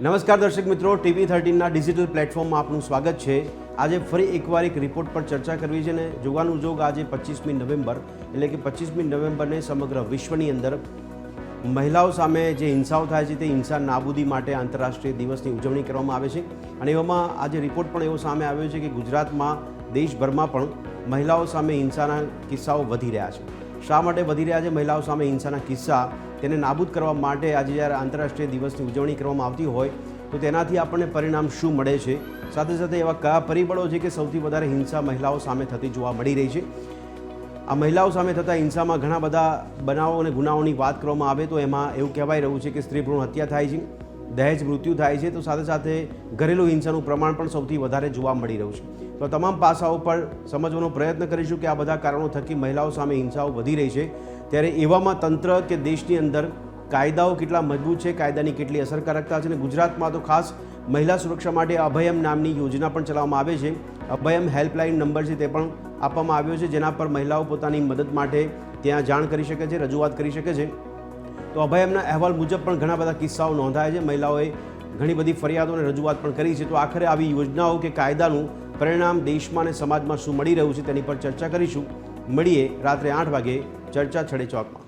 નમસ્કાર દર્શક મિત્રો, ટીવી થર્ટીનના ડિજિટલ પ્લેટફોર્મમાં આપનું સ્વાગત છે. આજે ફરી એકવાર એક રિપોર્ટ પર ચર્ચા કરવી છે ને જોવાનું જોગ આજે પચીસમી નવેમ્બર, એટલે કે પચીસમી નવેમ્બરને સમગ્ર વિશ્વની અંદર મહિલાઓ સામે જે હિંસાઓ થાય છે તે હિંસા નાબૂદી માટે આંતરરાષ્ટ્રીય દિવસની ઉજવણી કરવામાં આવે છે. અને એવામાં આજે રિપોર્ટ પણ એવો સામે આવ્યો છે કે ગુજરાતમાં દેશભરમાં પણ મહિલાઓ સામે હિંસાના કિસ્સાઓ વધી રહ્યા છે. શા માટે વધી રહ્યા છે? મહિલાઓ સામે હિંસાના કિસ્સા. તેને નાબૂદ કરવા માટે આજે જ્યારે આંતરરાષ્ટ્રીય દિવસની ઉજવણી કરવામાં આવતી હોય, તો તેનાથી આપણને પરિણામ શું મળે છે? સાથે સાથે એવા કયા પરિબળો છે કે સૌથી વધારે હિંસા મહિલાઓ સામે થતી જોવા મળી રહી છે? આ મહિલાઓ સામે થતા હિંસામાં ઘણા બધા બનાવો અને ગુનાઓની વાત કરવામાં આવે તો એમાં એવું કહેવાય રહ્યું છે કે સ્ત્રી ભ્રૂણ હત્યા થાય છે. દહેજ મૃત્યુ થાય છે, તો સાથે સાથે ઘરેલું હિંસાનું પ્રમાણ પણ સૌથી વધારે જોવા મળી રહ્યું છે. તો તમામ પાસાઓ પર સમજવાનો પ્રયત્ન કરીશું કે આ બધા કારણો થકી મહિલાઓ સામે હિંસાઓ વધી રહી છે. ત્યારે એવામાં તંત્ર કે દેશની અંદર કાયદાઓ કેટલા મજબૂત છે, કાયદાની કેટલી અસરકારકતા છે અને ગુજરાતમાં તો ખાસ મહિલા સુરક્ષા માટે અભયમ નામની યોજના પણ ચલાવવામાં આવે છે. અભયમ હેલ્પલાઇન નંબર છે તે પણ આપવામાં આવ્યો છે, જેના પર મહિલાઓ પોતાની મદદ માટે ત્યાં જાણ કરી શકે છે, રજૂઆત કરી શકે છે. તો અભયમના અહેવાલ મુજબ પણ ઘણા બધા કિસ્સાઓ નોંધાયા છે. મહિલાઓએ ઘણી બધી ફરિયાદો અને રજૂઆત પણ કરી છે. તો આખરે આવી યોજનાઓ કે કાયદાનું પરિણામ દેશમાં અને સમાજમાં શું મળી રહ્યું છે તેની પર ચર્ચા કરીશું. મળીએ રાત્રે આઠ વાગે ચર્ચા છડે ચોકમાં.